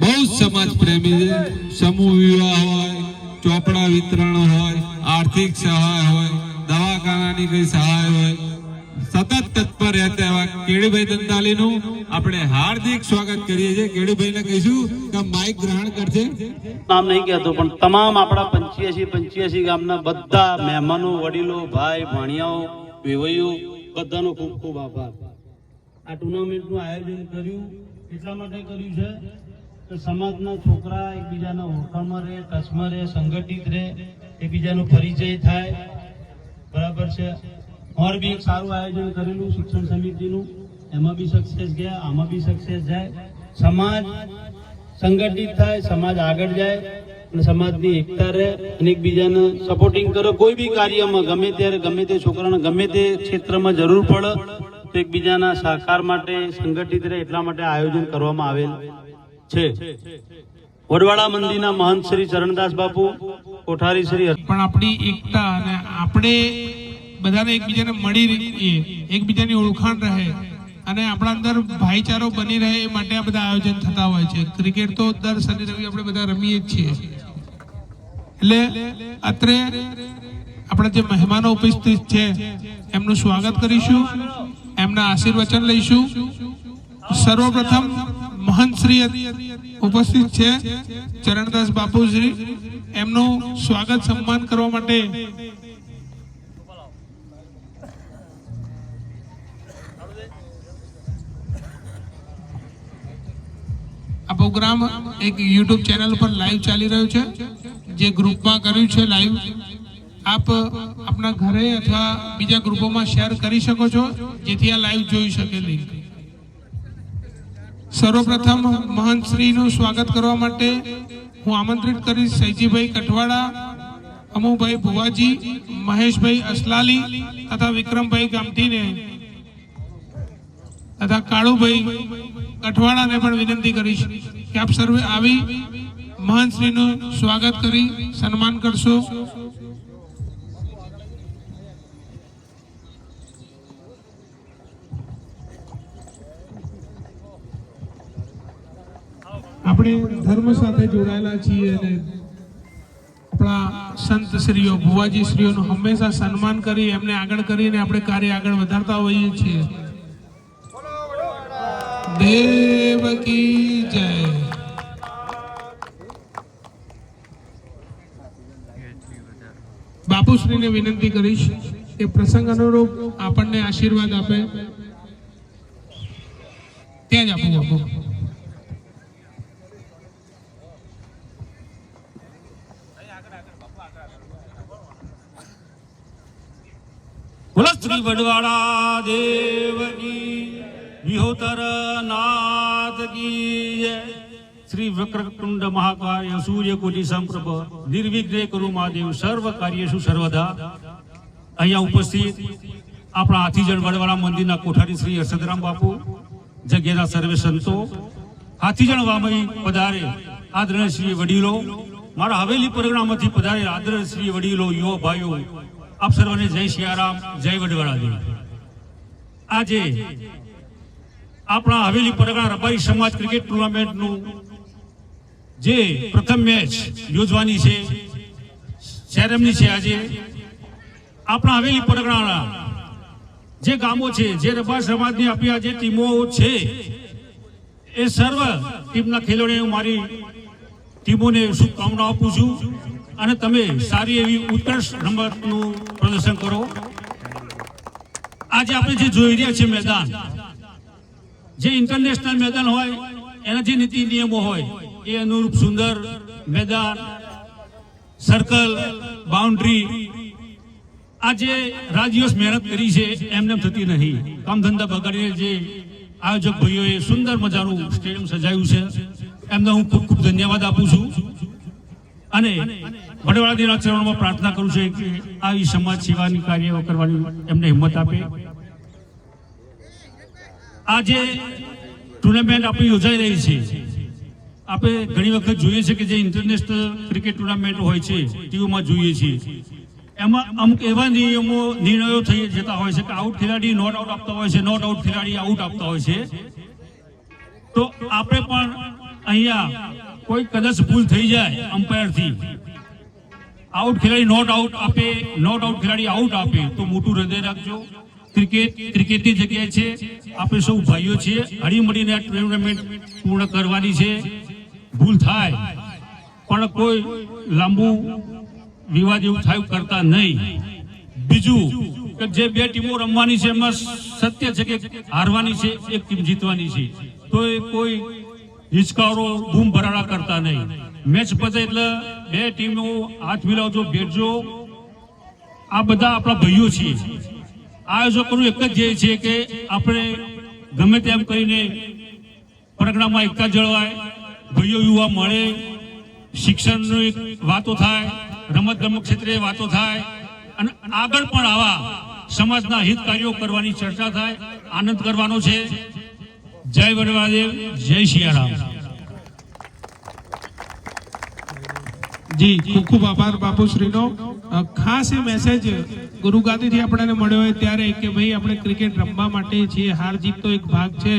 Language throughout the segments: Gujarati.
બહુ સમાજ પ્રેમી છે. સમૂહ વિવાહ હોય, ચોપડા વિતરણ હોય, આર્થિક સહાય હોય, દવાખાનાની કઈ સહાય હોય. સતત તત્પર રહેતા એવા કેળીભાઈ દંતાલીનું આપણે હાર્દિક સ્વાગત કરીએ છીએ. કેળીભાઈને કહીશું કે માઇક ગ્રહણ કરશે નામ નહીં કહેતો, પણ તમામ આપણા પંચ્યાસી પંચ્યાસી ગામના બધા મહેમાનો, વડીલો, ભાઈ, ભાણિયાઓ વેવૈયો બધાનો ખૂબ ખૂબ આભાર. આ ટુર્નામેન્ટનું આયોજન કર્યું. એટલા માટે કર્યું છે કે સમાજના છોકરા એકબીજાના ઓળખાણમાં રહે, ટચમાં રહે, સંગઠિત રહે, એકબીજાનો પરિચય થાય. બરાબર છે? ઓર બી એક સારું આયોજન કરેલું શિક્ષણ સમિતિનું. એમાં બી સક્સેસ ગયા, આમાં બી સક્સેસ જાય. સમાજ સંગઠિત થાય, સમાજ આગળ જાય અને સમાજની એકતા રહે અને એકબીજાને સપોર્ટિંગ કરો. કોઈ બી કાર્યમાં ગમે ત્યારે, ગમે તે છોકરાને ગમે તે ક્ષેત્રમાં જરૂર પડે એકબીજાના સહકાર માટે સંગઠિત રહે એટલા માટે આયોજન કરવામાં આવેલ છે. વડવાડા મંદિરના મહંત શ્રી ચરણદાસ બાપુ, કોઠારી શ્રી પણ આપણી એકતા અને આપણે બધાને એકબીજાને મળી રહીએ, એકબીજાની ઓળખાણ રહે અને આપણા અંદર ભાઈચારો બની રહે એ માટે આ બધા આયોજન થતા હોય છે. ક્રિકેટ તો દર શનિ રવિ આપણે બધા રમીએ જ છીએ. એટલે અત્રે આપણા જે મહેમાનો ઉપસ્થિત છે, એમનું સ્વાગત કરીશું. એમના આશીર્વચન લઈશું. સર્વપ્રથમ મહંત શ્રી ઉપસ્થિત છે ચરણદાસ બાપુશ્રી એમનું સ્વાગત સન્માન કરવા માટે. આ પ્રોગ્રામ એક યુટ્યુબ ચેનલ પર લાઈવ ચાલી રહ્યો છે. જે ગ્રુપમાં કર્યું છે લાઈવ. આપ આપના ઘરે અથવા બીજા ગ્રુપોમાં શેર કરી શકો છો, જેથી આ લાઈવ જોઈ શકે લિંક સર્વપ્રથમ મહંત શ્રીનું સ્વાગત કરવા માટે હું આમંત્રિત કરીશ સૈજીભાઈ કઠવાડા, અમુભાઈ ભુવાજી, મહેશભાઈ અસલાલી તથા વિક્રમભાઈ ગામઠીને તથા કાળુભાઈ કઠવાડાને પણ વિનંતી કરીશ કે આપ સર્વે આવી મહંત શ્રીનું સ્વાગત કરી સન્માન કરશો. આપણે ધર્મ સાથે જોડાયેલા છીએ અને આપણા સંત શ્રીઓ, ભુવાજી શ્રીઓનું હંમેશા સન્માન કરી, એમને આગળ કરીને આપણે કાર્ય આગળ વધારતા હોઈએ છીએ. દેવ કી જય. બાપુશ્રીને વિનંતી કરીશ કે પ્રસંગ અનુરૂપ આપણને આશીર્વાદ આપે. ત્યાં જ આપું બાપુ શ્રી વડવાડા દેવની વિહોતર નાથ કી જય શ્રી વક્રતુંડ મહાકાર્ય સૂર્ય કોટી સંપ્રભ, નિર્વિઘ્ને કરુ મહાદેવ, સર્વ શું સર્વદા. અહીંયા ઉપસ્થિત આપણા હાથીજણ વડવાડા મંદિરના કોઠારી શ્રી હર્ષદરામ બાપુ, જગ્યાના સર્વે સંતો. હાથીજણ વામઈ પધારે આદરણીય શ્રી વડીલો. મારા હવેલી પરગણામાંથી પધારે આદરણીય શ્રી વડીલો, યુવા ભાઈઓ. આપ જય સિયારામ જય વડવાળાજી આજે આપણા હવેલી પરગણા રબારી સમાજ ક્રિકેટ ટુર્નામેન્ટનું જે પ્રથમ મેચ યોજવાની છે સેરેમની છે આજે, આપણા હવેલી પરગણાના જે ગામો છે, જે રબાર સમાજની આપણી જે ટીમો છે, એ સર્વ ટીમના ખેલાડીઓ મારી ટીમોને શુભકામનાઓ આપું છું. અને તમે સારી એવી ઉત્કર્ષ રમતનું પ્રદર્શન કરો. આજે આપણે જે જોઈ રહ્યા છીએ મેદાન, જે ઇન્ટરનેશનલ મેદાન હોય એના જે નીતિ નિયમો હોય, એ અનુરૂપ સુંદર મેદાન સર્કલ બાઉન્ડ્રી આ જે રાત દિવસ મહેનત કરી છે એમને થતી નહીં કામ ધંધા બગાડીને જે આયોજક ભાઈઓએ સુંદર મજાનું સ્ટેડિયમ સજાયું છે, એમને હું ખૂબ ખૂબ ધન્યવાદ આપું છું. અને વડવાળા દિના ચરણોમાં પ્રાર્થના કરું છું કે આવી સમાજ સેવાની કાર્ય કરવાની એમને હિંમત આપે. આ જે ટુર્નામેન્ટ આપણી યોજાઈ રહી છે. આપણે ઘણી વખત જોઈએ છે કે જે ઇન્ટરનેશનલ ક્રિકેટ ટુર્નામેન્ટ હોય છે ટીવીમાં જોઈએ છીએ એમાં અમુક એવા નિયમો, નિર્ણયો થઈ જતા હોય છે કે આઉટ ખેલાડી નોટ આઉટ આપતા હોય છે નોટ આઉટ ખેલાડી આઉટ આપતા હોય છે. તો આપણે પણ અહીંયા કોઈ કદાચ ભૂલ થઈ જાય અમ્પાયરથી આઉટ ખેલાડી નોટ આઉટ આપે નોટ આઉટ ખેલાડી આઉટ આપે, તો મોટું હૃદય રાખજો. ક્રિકેટ ક્રિકેટની જગ્યાએ છે. આપણે સૌ ભાઈઓ છીએ. હળી મળીને આ ટુર્નામેન્ટ પૂર્ણ કરવાની છે. ભૂલ થાય, પણ કોઈ લાંબુ વિવાદ એવું થાય કરતા નહીં. બીજું કે જે બે ટીમો રમવાની છે, એમાં સત્ય છે કે હારવાની છે, એક ટીમ જીતવાની છે. તો એ કોઈ હિચકારો બૂમ ભરાડા કરતા નહીં. મેચ પતે એટલે બે ટીમો હાથ મિલાવજો, ભેટજો. આ બધા આપણા ભાઈઓ છીએ. આયોજકોનું એક જ ધ્યેય છે કે આપણે ગમે તેમ કરીને પરગણામાં એકતા જળવાય, ભાઈઓ યુવા મળે, શિક્ષણની વાતો થાય રમત ગમત ક્ષેત્રે વાતો થાય, અને આગળ પણ આવા સમાજના હિત કાર્યો કરવાની ચર્ચા થાય, આનંદ કરવાનો છે. જય વડવાદેવ, જય સિયારામ જી, ખૂબ ખૂબ આભાર બાપુશ્રીનો. ખાસ એ મેસેજ ગુરુ ગાંધીથી આપણને મળ્યો હોય ત્યારે કે ભાઈ, આપણે ક્રિકેટ રમવા માટે છીએ, હાર જીત તો એક ભાગ છે.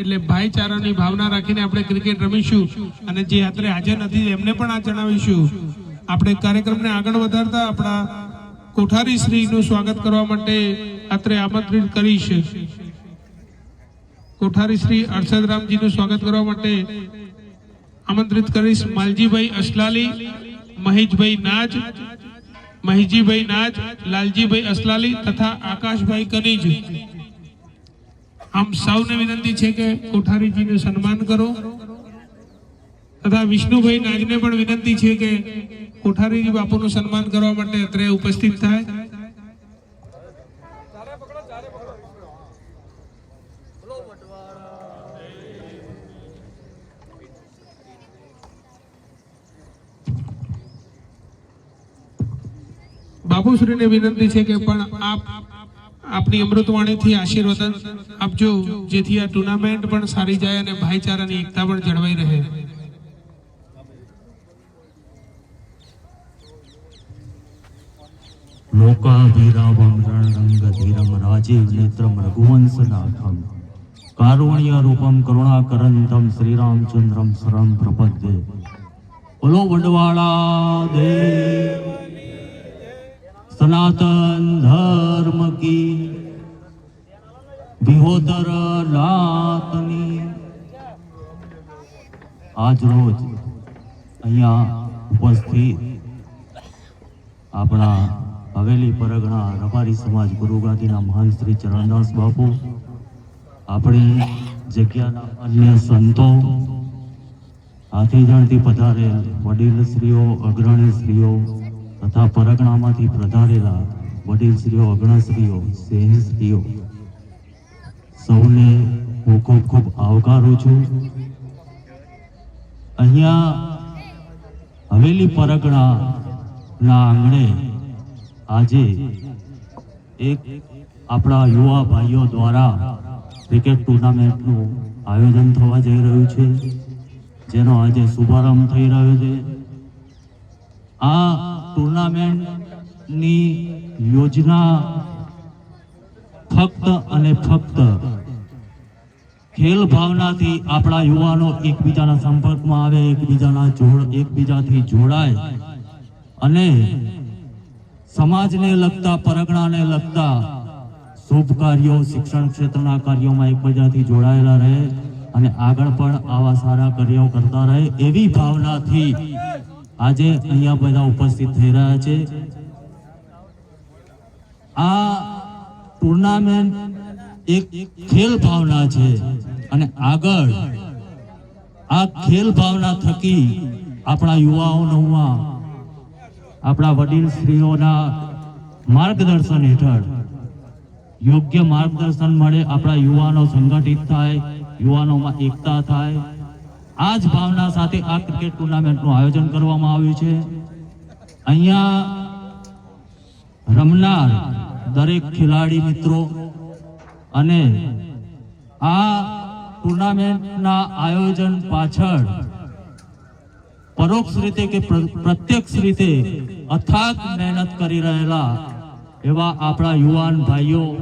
એટલે ભાઈચારાની ભાવના રાખીને આપણે ક્રિકેટ રમીશું અને જે અત્રે હાજર નથી એમને પણ આ જણાવીશું. આપણે કાર્યક્રમને આગળ વધારતા આપણા કોઠારી શ્રીનું સ્વાગત કરવા માટે અત્રે આમંત્રિત કરીશ. કોઠારી શ્રી અરશદરામજીનું સ્વાગત કરવા માટે આમંત્રિત કરીશ માલજીભાઈ અસલાલી, મહેશભાઈ નાજ, મહેશજીભાઈ નાજ, લાલજીભાઈ અસલાલી તથા આકાશભાઈ કનીજ. આમ સૌને વિનંતી છે કે કોઠારીજીનું સન્માન કરો. તથા વિષ્ણુભાઈ નાજને પણ વિનંતી છે કે કોઠારીજી બાપુનું સન્માન કરવા માટે અત્રે ઉપસ્થિત થાય. બાપુશ્રીને વિનંતી છે કે પણ આપ આપની અમૃતવાણીથી આશીર્વાદન આપજો, જેથી આ ટુર્નામેન્ટ પણ સારી જાય અને ભાઈચારાની એકતા પણ જળવાઈ રહે. લોકાભિરાવમ રણરંગ રાજીવ નેત્રમ રઘુવંશનાથમ કારુણ્ય રૂપમ કરુણાકરંતમ શ્રીરામચંદ્રમ શરમ પ્રપદ્ય બોલો વડવાળા દેવ સનાતન ધર્મ કી વિહોદર રાતની આજ રોજ અહીંયા ઉપસ્થિત આપણા હવેલી પરગણા રબારી સમાજ ગુરુ ગાંધીના મહાન શ્રી ચરણદાસ બાપુ આપણી જગ્યાના અન્ય સંતો હાથીજણથી પધારેલ વડીલશ્રીઓ અગ્રણીશ્રીઓ તથા પરગણામાંથી પધારેલા વડીલશ્રીઓ, અગણશ્રીઓ સેનશ્રીઓ સૌને હું ખૂબ ખૂબ આવકારું છું. અહીંયા હવેલી પરગણાના આંગણે આજે એક આપણા યુવા ભાઈઓ દ્વારા ક્રિકેટ ટુર્નામેન્ટનું આયોજન થવા જઈ રહ્યું છે, જેનો આજે શુભારંભ થઈ રહ્યો છે. આ ટુર્નામેન્ટની યોજના ફક્ત અને ફક્ત ખેલ ભાવનાથી આપણા યુવાનો એકબીજાના સંપર્કમાં આવે, એકબીજાના જોડ, એકબીજાથી જોડાય અને સમાજને લગતા, પરગણાને લગતા શુભ કાર્યો શિક્ષણ ક્ષેત્રના કાર્યોમાં એકબીજાથી જોડાયેલા રહે અને આગળ પણ આવા સારા કાર્યો કરતા રહે એવી ભાવનાથી આજે અહીંયા બધા ઉપસ્થિત થઈ રહ્યા છે. આ ટુર્નામેન્ટ એક ખેલ ભાવના છે અને આગળ આ ખેલ ભાવના થકી આપણા યુવાઓમાં આપણા વડીલ શ્રીઓના માર્ગદર્શન હેઠળ યોગ્ય માર્ગદર્શન મળે, આપણા યુવાનો સંગઠિત થાય, યુવાનોમાં એકતા થાય. આ જ ભાવના સાથે આ ક્રિકેટ ટુર્નામેન્ટનું આયોજન કરવામાં આવ્યું છે. અહીંયા રમનાર દરેક ખેલાડી મિત્રો અને આ ટુર્નામેન્ટના આયોજન પાછળ પરોક્ષ રીતે કે પ્ર- પ્રત્યક્ષ રીતે અથાગ મહેનત કરી રહેલા એવા આપણા યુવાન ભાઈઓ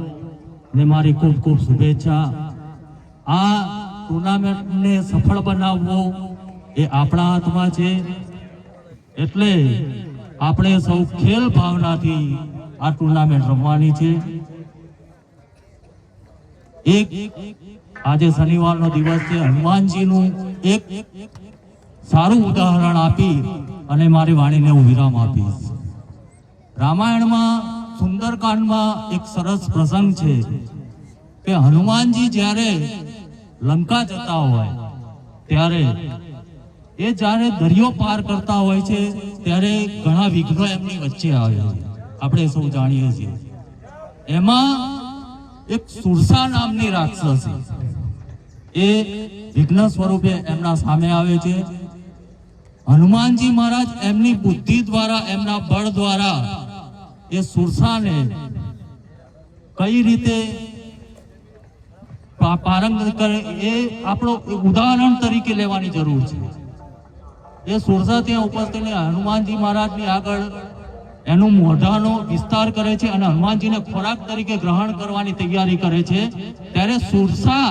ને મારી ખૂબ ખૂબ શુભેચ્છા. આ ટુર્નામેન્ટને સફળ બનાવવો એ આપણા હાથમાં છે. એટલે આપણે સૌ ખેલ ભાવનાથી આ ટુર્નામેન્ટ રમવાની છે. એક આજે શનિવારનો દિવસ છે. હનુમાનજીનું એક સારું ઉદાહરણ આપી અને મારી વાણીને હું વિરામ આપીશ. રામાયણમાં સુંદરકાંડમાં એક સરસ પ્રસંગ છે કે હનુમાનજી જ્યારે લંકા જતા હોય, ત્યારે એ જ્યારે દરિયો પાર કરતા હોય છે, ત્યારે ઘણા વિઘ્નો એમની વચ્ચે આવે છે. આપણે સૌ જાણીએ છીએ. એમાં એક સુરસા નામની રાક્ષસી એ વિઘ્ન સ્વરૂપે એમના સામે આવે છે. હનુમાનજી મહારાજ એમની બુદ્ધિ દ્વારા, એમના બળ દ્વારા એ સુરસાને કઈ રીતે પારંગત કરે એ આપણો ઉદાહરણ તરીકે લેવાની જરૂર છે. એ સુરસા ત્યાં ઉપસ્થિત હનુમાનજી મહારાજની આગળ એનું મોઢાનો વિસ્તાર કરે છે અને હનુમાનજીને ખોરાક તરીકે ગ્રહણ કરવાની તૈયારી કરે છે. ત્યારે સુરસા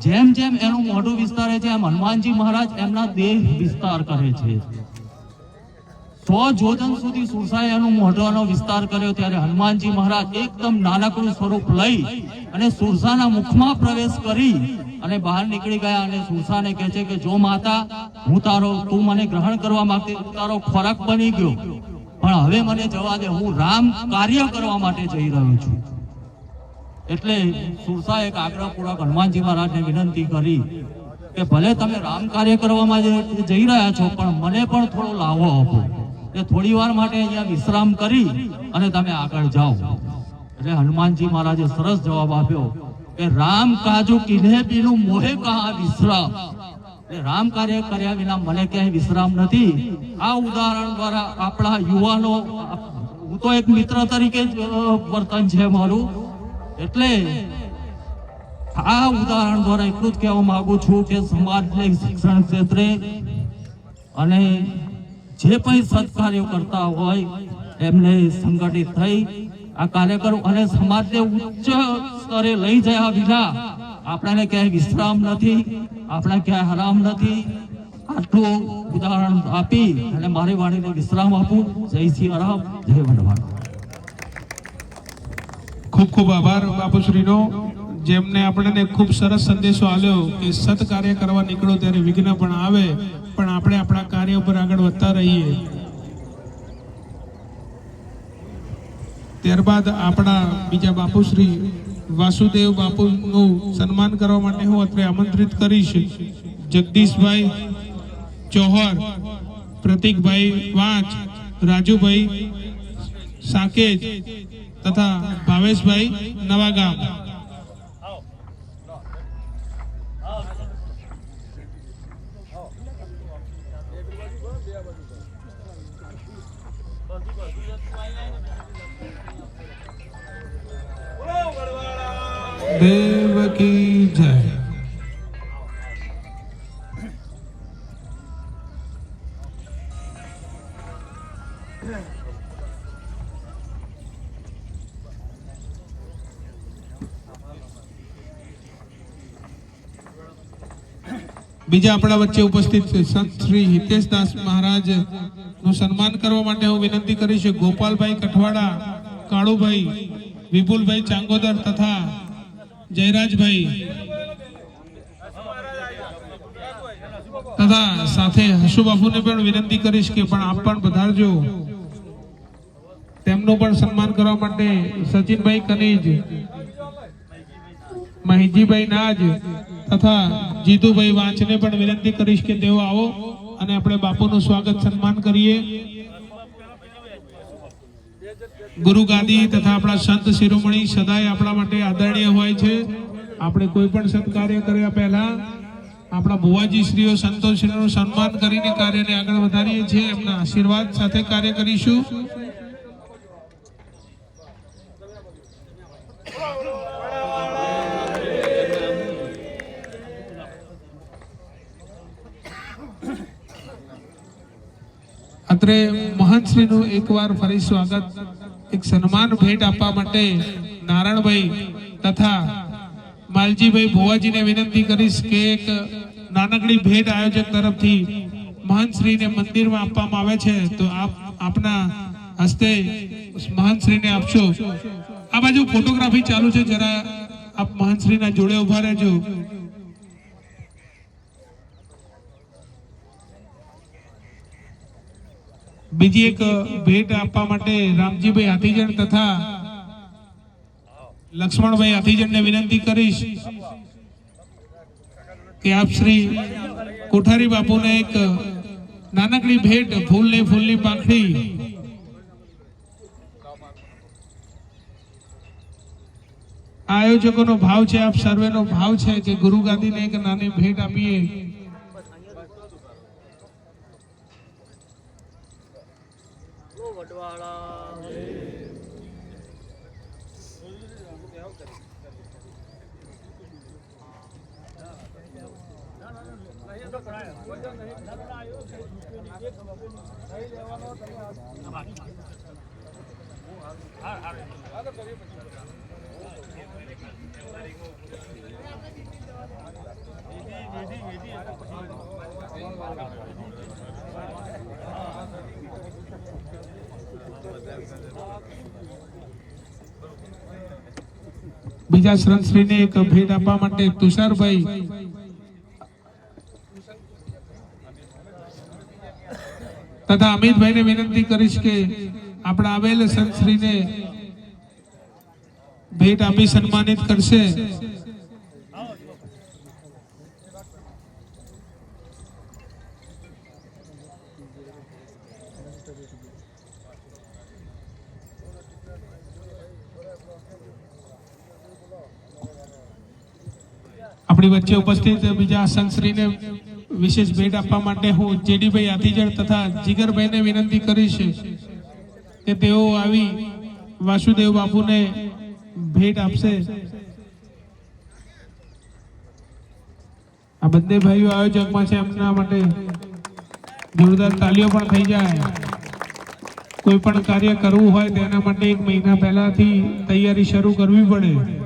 જેમ જેમ એનું મોઢું વિસ્તારે છે, એમ હનુમાનજી મહારાજ એમના દેહ વિસ્તાર કરે છે. સો જોજન સુધી સુરસાએ એનું મોઢાનો વિસ્તાર કર્યો ત્યારે હનુમાનજી મહારાજ એકદમ નાનકડું સ્વરૂપ લઈ અને સુરસાના મુખમાં પ્રવેશ કરી અને બહાર નીકળી ગયા અને સુરસાને કહે છે કે, જો માતા, હું તારો, તું મને ગ્રહણ કરવા માંગતી તારો ખોરાક બની ગયો. પણ હવે મને જવા દે, હું રામ કાર્ય કરવા માટે જઈ રહ્યો છું. એટલે સુરસા એક આગ્રહપૂર્વક હનુમાનજી મહારાજને વિનંતી કરી કે, ભલે તમે રામ કાર્ય કરવામાં જઈ રહ્યા છો, પણ મને પણ થોડો લાવો આપો. કે થોડી વાર માટે અહીંયા વિશ્રામ કરી અને તમે આગળ જાઓ. એટલે હનુમાનજી મહારાજે સરસ જવાબ આપ્યો કે રામ કાજુ કિને પીનું મોહે કહા વિશ્રામ. એટલે રામ કાર્ય કર્યા વિના મને ક્યાંય વિશ્રામ નથી. આ ઉદાહરણ દ્વારા આપણા યુવાનો, હું તો એક મિત્ર તરીકે જ વર્તન છે મારું. એટલે આ ઉદાહરણ દ્વારા એટલું જ કહેવા માંગુ છું કે સમાજને શિક્ષણ ક્ષેત્રે અને જે પણ સત્કાર્યો કરતા હોય, એમને સંગઠિત થઈ આ કાર્યકરો અને સમાજને ઉચ્ચ સ્તરે લઈ જયા વિના આપણાને ક્યાંય વિશ્રામ નથી આપણે ક્યાંય હરામ નથી. આટલું ઉદાહરણ આપી અને મારી વાણીને વિશ્રામ આપું. જય શ્રી રામ જય વડવાણ ખૂબ ખૂબ આભાર બાપુશ્રીનો. જેમને આપણને ખૂબ સરસ સંદેશો આપ્યો કે સત કાર્ય કરવા નીકળો ત્યારે વિઘ્ન પણ આવે, પણ આપણે આપણા કાર્ય ઉપર આગળ વધતા રહીએ. ત્યારબાદ આપણા બીજા બાપુશ્રી વાસુદેવ બાપુનું સન્માન કરવા માટે હું અત્રે આમંત્રિત કરીશ. જગદીશભાઈ ચૌહર, પ્રતિકભાઈ વાંચ, રાજુભાઈ સાકેત તથા ભાવેશભાઈ નવાગામ. દેવકી જય બીજા આપણા વચ્ચે ઉપસ્થિત છે સંત શ્રી હિતેશદાસ મહારાજ. નું સન્માન કરવા માટે હું વિનંતી કરીશ ગોપાલભાઈ કઠવાડા, કાળુભાઈ, વિપુલભાઈ ચાંગોદર તથા જયરાજભાઈ તથા સાથે હસુબાપુને પણ વિનંતી કરીશ કે પણ આપ પણ પધારજો. તેમનું પણ સન્માન કરવા માટે સચિનભાઈ કનેજ, મહિજીભાઈ નાજ તથા જીતુભાઈ વાંચને પણ વિનંતી કરીશ કે તેઓ આવો અને આપણે બાપુનું સ્વાગત સન્માન કરીએ. ગુરુ ગાદી તથા આપણા સંત શિરોમણી સદાય આપણા માટે આદરણીય હોય છે. આપણે કોઈ પણ સંત કાર્ય કર્યા પહેલા આપણા ભુવાજી શ્રીઓ સંતોષીનું સન્માન કરીને કાર્યને આગળ વધારીએ છીએ. એમના આશીર્વાદ સાથે કાર્ય કરીશું. અત્રે મહંતશ્રીનું એકવાર ફરી સ્વાગત. એક સન્માન ભેટ આપવા માટે નારાયણભાઈ તથા માલજીભાઈ ભુવાજીને વિનંતી કરીશ કે એક નાનકડી ભેટ આયોજક તરફથી મહંતશ્રીને મંદિરમાં આપવામાં આવે છે. તો આપ, આપના હસ્તે મહંતશ્રીને આપશો. આ બાજુ ફોટોગ્રાફી ચાલુ છે. જરા આપ મહંતશ્રીના જોડે ઊભા રહેજો. બીજી એક ભેટ આપવા માટે રામજીભાઈ હાથીજણ તથા લક્ષ્મણભાઈ હાથીજણને વિનંતી કરીશ કે આપ શ્રી કોઠારી બાપુને એક નાનકડી ભેટ ફૂલની ફૂલની પાંખડી આયોજકોનો ભાવ છે, આપ સર્વેનો ભાવ છે કે ગુરુ ગાંધીને એક નાની ભેટ આપીએ. બીજા શ્રંતશ્રીને એક ભેટ આપવા માટે તુષારભાઈ. તથા અમિતભાઈને વિનંતી કરીશ કે આપણા આવેલ સંતશ્રીને ભેટ આપી સન્માનિત કરશે આપણી વચ્ચે ઉપસ્થિત બીજા સંતશ્રીને વિશેષ ભેટ આપવા માટે હું જેડીભાઈ હાથીજણ તથા જીગરભાઈને વિનંતી કરીશ કે તેઓ આવી વાસુદેવ બાપુને ભેટ આપશે. આ બંને ભાઈઓ આયોજકમાં છે, એમના માટે જોરદાર તાલીઓ પણ થઈ જાય. કોઈ પણ કાર્ય કરવું હોય તેના માટે એક મહિના પહેલાથી તૈયારી શરૂ કરવી પડે.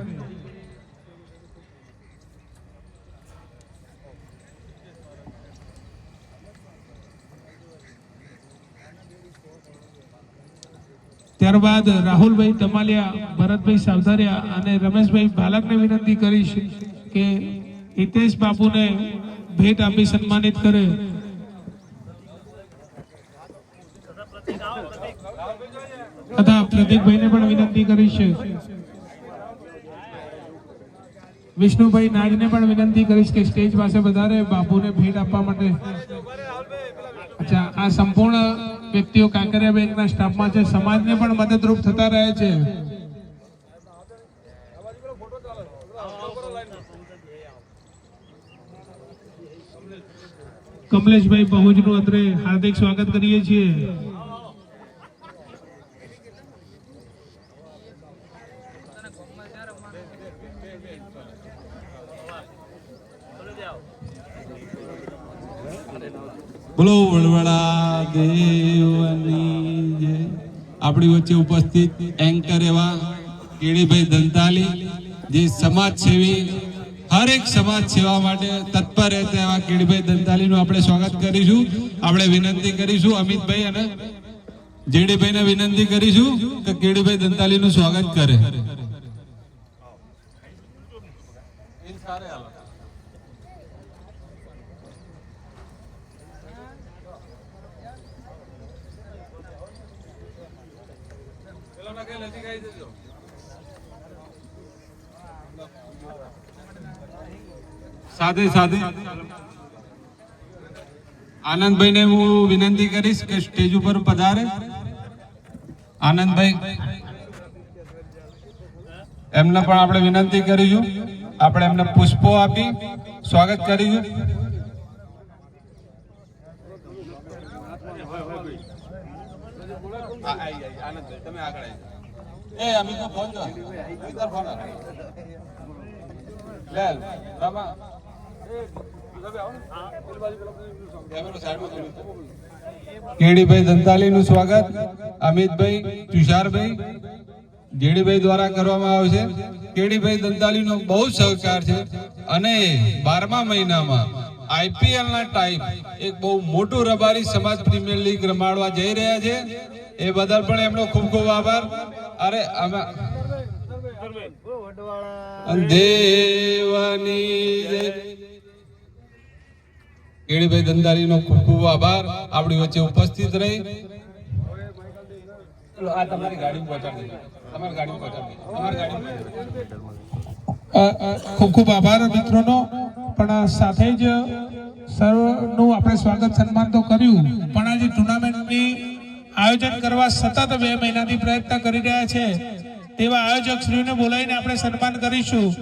ત્યારબાદ રાહુલભાઈ તમાલિયા, ભરતભાઈ સાવધારિયા અને રમેશભાઈ બાલકને વિનંતી કરીશ કે હિતેશ બાપુને ભેટ આપી સન્માનિત કરે. તથા પ્રતિકભાઈને પણ વિનંતી કરીશ. વિષ્ણુભાઈ નાગને પણ વિનંતી કરીશ કે સ્ટેજ પાસે વધારે બાપુને ભેટ આપવા માટે. અચ્છા, આ સંપૂર્ણ વ્યક્તિઓ કાંકરિયા બેંકના સ્ટાફમાં છે. સમાજને પણ મદદરૂપ થતા રહે છે. કમલેશભાઈ પહોંચનું અત્રે હાર્દિક સ્વાગત કરીએ છીએ. બોલો વડવડા દેવની જય. આપણી વચ્ચે ઉપસ્થિત એન્કર એવા કેળીભાઈ દંતાલી, જે સમાજ સેવી હરેક સમાજ સેવા માટે તત્પર રહેતા એવા કેડીભાઈ દંતાલીનું આપણે સ્વાગત કરીશું. આપણે વિનંતી કરીશું અમિતભાઈ અને જેડીભાઈને વિનંતી કરીશું કે કેળીભાઈ દંતાલીનું સ્વાગત કરે. સાથે સાથે આનંદભાઈને હું વિનંતી કરીશ કે સ્ટેજ ઉપર પધારે. આનંદભાઈ, એમને પણ આપણે વિનંતી કરીશું. આપણે એમને પુષ્પો આપી સ્વાગત કરીશું. એ তো ফোন তুই তোর ফোন કેડીભાઈ દંતાલી નું સ્વાગત. અમિતભાઈ તુષારભાઈ. જેડીભાઈ દ્વારા કરવામાં આવે છે. કેડીભાઈ દંતાલીનો બહુ સહકાર છે. અને બારમા મહિનામાં આઈપીએલ ના ટાઈમ એક બહુ મોટું રબારી સમાજ પ્રીમિયર લીગ રમાડવા જઈ રહ્યા છે. એ બદલ પણ એમનો ખૂબ ખૂબ આભાર. અરે અમે દેવાની જય. કેડીભાઈ દંદારીનો ખૂબ ખૂબ આભાર. આપણી વચ્ચે ઉપસ્થિત રહી. આ તમારી ગાડી પહોંચાડી. તમારી ગાડી પહોંચાડી તમારી ગાડી અ, અ, ખૂબ ખૂબ આભાર મિત્રોનો. પણ સાથે જ સરનું આપણે સ્વાગત સન્માન તો કર્યું. પણ આજે ટુર્નામેન્ટની આયોજન કરવા સતત બે મહિનાથી પ્રયત્ન કરી રહ્યા છે. તેવા આયોજક શ્રીને બોલાવીને આપણે સન્માન કરીશું.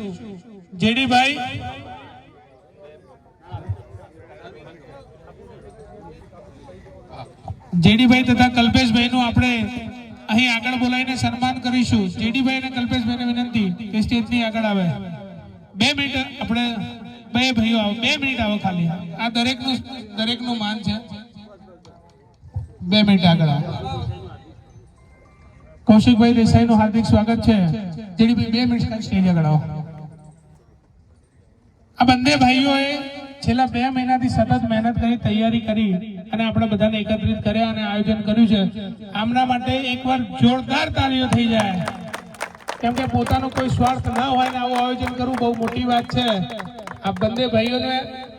જેડીભાઈ. જેડીભાઈ તથા કલ્પેશભાઈનું આપણે અહીં આગળ બોલાવીને સન્માન કરીશું. જેડીભાઈ અને કલ્પેશભાઈને વિનંતી કે સ્ટેજની આગળ આવે. બે મિનિટ આપણે, બે ભાઈઓ આવો, બે મિનિટ આવો ખાલી. આ દરેકનું દરેકનું માન છે. બે મિનિટ આગળ કૌશિકભાઈ દેસાઈનું હાર્દિક સ્વાગત છે. બે મિનિટ સ્ટેજ આગળ આવો. આ બંને ભાઈઓએ છેલ્લા બે મહિનાથી સતત મહેનત કરી, તૈયારી કરી અને આપણે બધાને એકત્રિત કર્યા અને આયોજન કર્યું છે. આમના માટે એકવાર જોરદાર તાળીઓ થઈ જાય. કેમ કે પોતાનો કોઈ સ્વાર્થ ન હોય ને આવું આયોજન કરવું બહુ મોટી વાત છે. આ બંને ભાઈઓને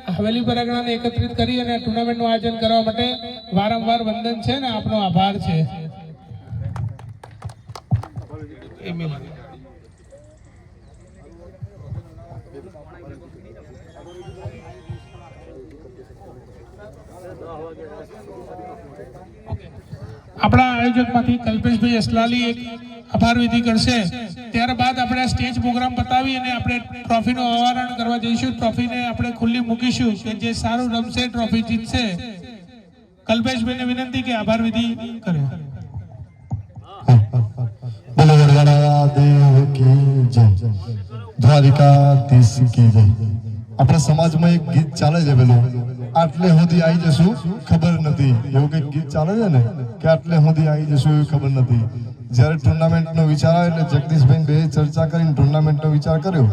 હવેલી પરગણાને એકત્રિત કરી અને ટુર્નામેન્ટનું આયોજન કરવા માટે વારંવાર વંદન છે અને આપનો આભાર છે. આપણા આયોજકમાંથી કલ્પેશભાઈ અસલાલી એક આભાર વિધિ કરશે. ત્યારબાદ આપણે સ્ટેજ પ્રોગ્રામ બતાવી અને આપણે ટ્રોફીનું અવારણ કરવા જઈશું. ટ્રોફીને આપણે ખુલ્લી મૂકીશું કે જે સારું રમશે, ટ્રોફી જીતશે. કલ્પેશભાઈને વિનંતી કે આભાર વિધિ કરે બોલો વડવાળા દેવ કી જય. દ્વારિકાધીશ કી જય. આપણા સમાજમાં એક ગીત ચાલે છે પેલું. આટલે સુધી આવી જશું ખબર નથી. એવું કઈ ગીત ચાલે છે ને? કે આટલે સુધી આવી જશું એવી ખબર નથી. જ્યારે ટુર્નામેન્ટનો વિચાર આવે એટલે જગદીશભાઈ બે ચર્ચા કરીને ટુર્નામેન્ટનો વિચાર કર્યો.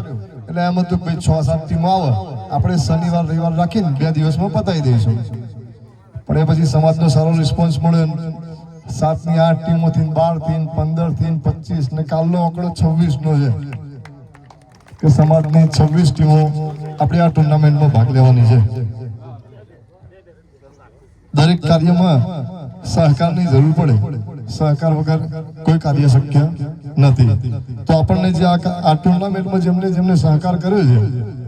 એટલે એમ હતું ભાઈ છ સાત ટીમો આવે, આપણે શનિવાર, રવિવાર રાખીને બે દિવસમાં પતાવી દઈશું. પણ એ પછી સમાજનો સારો રિસ્પોન્સ મળ્યો સાતની આઠ ટીમોથી બાર પંદરથી પચીસ ને કાલનો આંકડો છવ્વીસનો છે. કે સમાજની છવ્વીસ ટીમો આપણે આ ટુર્નામેન્ટમાં ભાગ લેવાની છે. દરેક કાર્યમાં સહકારની જરૂર પડે. સહકાર વગર કોઈ કાર્ય શક્ય નથી. તો આપણને જે આ ટુર્નામેન્ટમાં જેમને જેમને સહકાર કર્યો છે,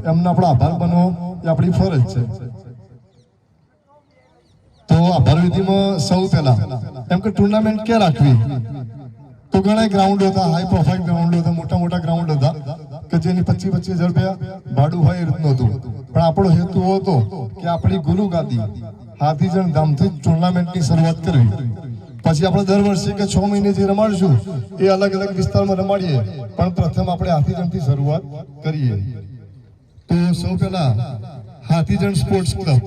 એમને આપણો આભાર બનવો એ આપણી ફરજ છે. તો આભાર વિધિમાં સૌ પહેલા, એમ કે ટુર્નામેન્ટ ક્યાં રાખવી? તો ઘણા ગ્રાઉન્ડ હતા હાઈ પ્રોફાઇલ ગ્રાઉન્ડ હતા, મોટા મોટા ગ્રાઉન્ડ હતા, કે જેની પચીસ પચીસ હજાર રૂપિયા ભાડું હોય એ રીતનું હતું. પણ આપણો હેતુ હતો કે આપણી ગુરુ ગાદી હાથીજણ ધામથી જ ટુર્નામેન્ટની શરૂઆત કરવી. પછી આપણે દર વર્ષે કે છ મહિને જે રમાડશું, એ અલગ અલગ વિસ્તારમાં રમાડીએ. પણ પ્રથમ આપણે હાથીજણથી શરૂઆત કરીએ. તો સૌ પહેલા હાથીજણ સ્પોર્ટ્સ ક્લબ.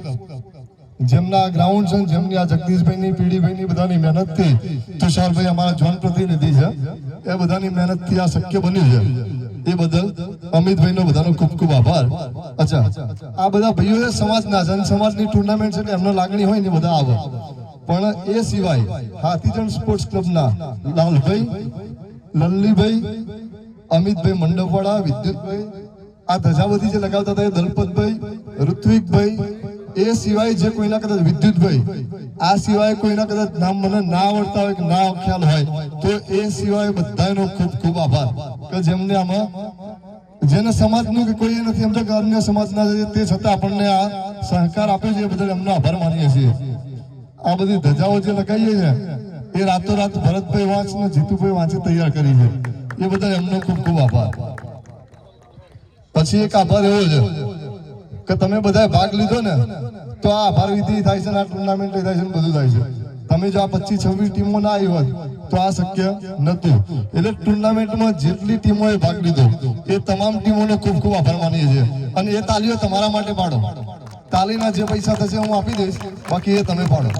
જેમના ગ્રાઉન્ડ છે જેમની આ જગદીશભાઈની, પીડીભાઈની બધાની મહેનતથી તુષારભાઈ અમારા જોન પ્રતિનિધિ છે, એ બધાની મહેનતથી આ શક્ય બન્યું છે. એ બદલ અમિતભાઈનો બધાનો ખૂબ ખૂબ આભાર. અચ્છા, આ બધા ભાઈઓ સમાજના અને સમાજની ટુર્નામેન્ટ છે એટલે એમનો લાગણી હોય ને બધા આવે. પણ એ સિવાય હાથીજણ સ્પોર્ટ્સ ક્લબના લાલભાઈ, લલ્લીભાઈ, અમિતભાઈ મંડપવાળા, વિદ્યુતભાઈ, આ ધજાવતી જે લગાવતા હતા એ દલપતભાઈ, ઋત્વિકભાઈ, એ સિવાય જે કોઈના કદાચ વિદ્યુતભાઈ, આ સિવાય કોઈના કદાચ નામ મને ના આવડતા હોય કે ના ખ્યાલ હોય, તો એ સિવાય બધાનો ખૂબ ખૂબ આભાર. કે જેમને આમાં જેને સમાજનું કે કોઈ નથી, એમ તો અન્ય સમાજના તે છતાં આપણને આ સહકાર આપ્યો છે, એ બદલ એમનો આભાર માનીએ છીએ. આ બધી ધજાઓ જે લગાવીએ છે, એ રાતોરાત ભરતભાઈ વાંચ ને જીતુભાઈ વાંચે તૈયાર કરી છે. એ બધા એમનો ખૂબ ખૂબ આભાર. પછી એક આભાર એવો છે કે તમે બધા ભાગ લીધો ને, તો આ આભાર વિધિ થાય છે આ ટુર્નામેન્ટ થાય છે બધું થાય છે. તમે જો આ પચીસ છવ્વીસ ટીમો ના આવી હોત, તો આ શક્ય નતું એટલે ટુર્નામેન્ટમાં જેટલી ટીમોએ ભાગ લીધો, એ તમામ ટીમોનો ખૂબ ખૂબ આભાર માનીએ છીએ. અને એ તાલીઓ તમારા માટે પાડો. તાલીના જે પૈસા થશે હું આપી દઈશ, બાકી એ તમે પાડો.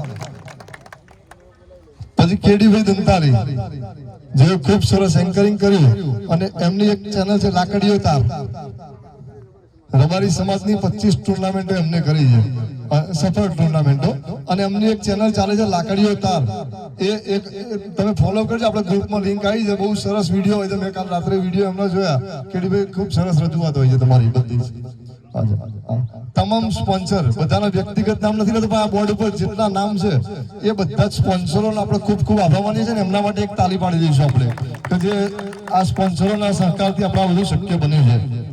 પછી કેડીભાઈ દંતાલી જે ખૂબ સરસ એન્કરિંગ કર્યું અને એમની એક ચેનલ છે લાકડીઓ તાર. રબારી સમાજની પચીસ ટુર્નામેન્ટો એમને કરી છે. સફળ ટુર્નામેન્ટો. અને એમની એક ચેનલ ચાલે છે લાકડીઓ તાર. એ એક તમે ફોલો કરજો. આપણે ગ્રુપમાં લિંક આવી છે. બહુ સરસ વીડિયો હોય છે. મેં કાલ રાત્રે વીડિયો એમના જોયા. કેડીભાઈ, ખૂબ સરસ રજૂઆત હોય છે તમારી બધી. તમામ સ્પોન્સર, બધાના વ્યક્તિગત નામ નથી લેતો, પણ આ બોર્ડ ઉપર જેટલા નામ છે, એ બધા જ સ્પોન્સરોને આપણે ખૂબ ખૂબ આભાર માનીએ છીએ ને એમના માટે એક તાલી પાડી દઈશું આપણે કે જે આ સ્પોન્સરોના સહકારથી આપણે આ બધું શક્ય બન્યું છે.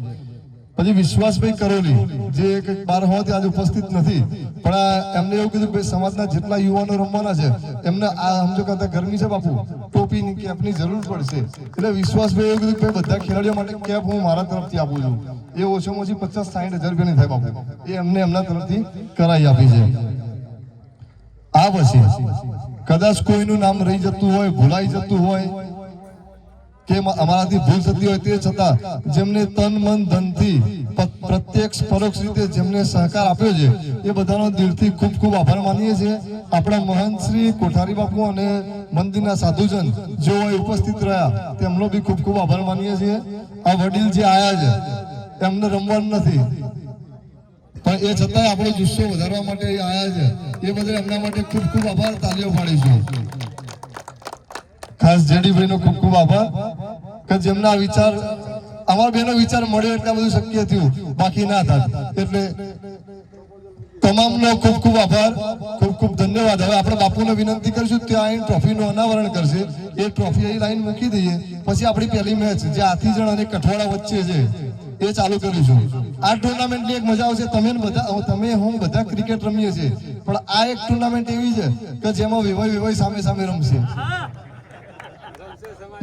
પછી વિશ્વાસભાઈ કરોલી, જે કંઈક બાર હોવાથી આજે ઉપસ્થિત નથી, પણ એમને એવું કીધું કે સમાજના જેટલા યુવાનો રમવાના છે, એમને આ સમજો કરતા ગરમી છે બાપુ, ટોપીની, કેપની જરૂર પડશે. એટલે વિશ્વાસભાઈ એવું કીધું કે બધા ખેલાડીઓ માટે કેપ હું મારા તરફથી આપું છું. એ ઓછામાં ઓછી પચાસ સાઠ હજાર રૂપિયાની થાય બાપુ. એ એમને એમના તરફથી કરાવી આપી છે. આ પછી કદાચ કોઈનું નામ રહી જતું હોય, ભૂલાઈ જતું હોય કે અમારાથી ભૂલ થતી હોય તે છતાં જેમને તન, મન, ધનથી પ્રત્યક્ષ, પરોક્ષ રીતે જેમને સહકાર આપ્યો છે, એ બધાનો દિલથી ખૂબ ખૂબ આભાર માનીએ છીએ. આપણા મહંત શ્રી કોઠારી બાપુ અને મંદિરના સાધુજન જેઓ ઉપસ્થિત રહ્યા, તેમનો બી ખૂબ ખૂબ આભાર માનીએ છીએ. આ વડીલ જે આયા છે, એમને રમવાનું નથી. પણ એ છતાંય આપણો જુસ્સો વધારવા માટે આયા છે. એ બધા એમના માટે ખૂબ ખૂબ આભાર. તાલીઓ પાડીશું ખાસ જેડીભાઈ નો ખૂબ ખૂબ આભાર. કે જેમના વિચાર અમારા બેનો વિચાર મળ્યો એટલા બધું શક્ય થયું. બાકી ના થાય. એટલે તમામનો ખૂબ ખૂબ આભાર, ખૂબ ખૂબ ધન્યવાદ. હવે આપણે બાપુને વિનંતી કરીશું ત્યાં આવીને ટ્રોફીનું અનાવરણ કરશે. એ ટ્રોફી અહીં લાઈન મૂકી દઈએ. પછી આપણી પહેલી મેચ, જે આથીજણ અને કઠવાડા વચ્ચે છે, એ ચાલુ કરીશું. આ ટુર્નામેન્ટની એક મજા આવશે. તમે બધા તમે, હું, બધા ક્રિકેટ રમીએ છીએ. પણ આ એક ટુર્નામેન્ટ એવી છે કે જેમાં વિવાય વિવાય સામે સામે રમશે.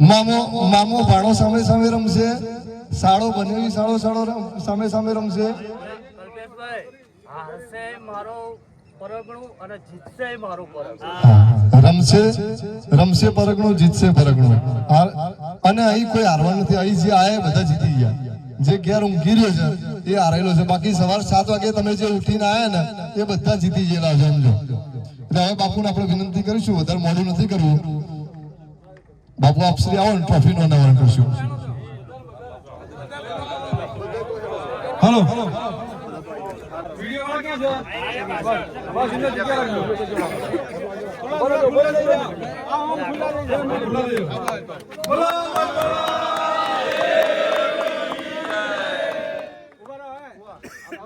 મામો મામો ભાણો સામે સામે રમશે. સાળો બનેવી સાળો સાળો રમ- સામે સામે રમશે. રમશે રમશે પરગણું જીતશે પરગણું. અને અહીં કોઈ હારવાનું નથી. અહીં જે આયા બધા જીતી ગયા. જે ઘેર ઊંઘી રહ્યો છે એ હારેલો છે. બાકી સવાર સાત વાગે તમે જે ઉઠીને આયા ને એ બધા જીતી ગયેલા છે સમજો એટલે હવે બાપુને આપણે વિનંતી કરીશું વધારે મોડું નથી કરવું. બાપુ આપ શ્રી આવો ને ટ્રોફીનું અનાવરણ કરશું હલો બોલો બોલો કરજો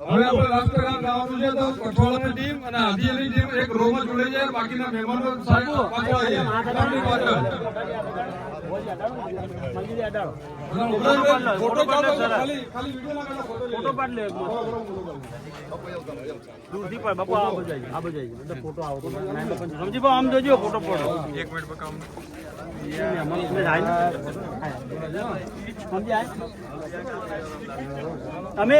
હવે આપણે રાષ્ટ્રગાન ગાવાનું છે તો કઠોળાની ટીમ અને હાથીની ટીમ એક રોમાં જોડાઈ જાય બાકીના મહેમાનો સાહેબ પાછળ આવી જાય. ફોટો પાડો ખાલી ખાલી વિડિયો ના કાઢો, ફોટો ફોટો પાડ લે એક દૂરથી પાડ બાપુ આ બાજુ આ બાજુ ફોટો આવો તો નાઈ બાપા સમજી પાડો આમ જોજો ફોટો પડો. એક મિનિટ પર કામ સમજી આય અમે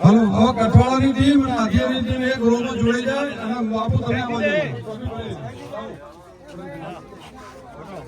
હલો હવે કઠવાળાની ટીમ અને હાથીની ટીમ એક રોમાં જોડાઈ જાય અને બાપુ તમે આમાં જાઓ. રાષ્ટ્રગાન બાપુ થઈ ફોન ચાલુ છે મહેમાન બધું આવે છે, બાપુ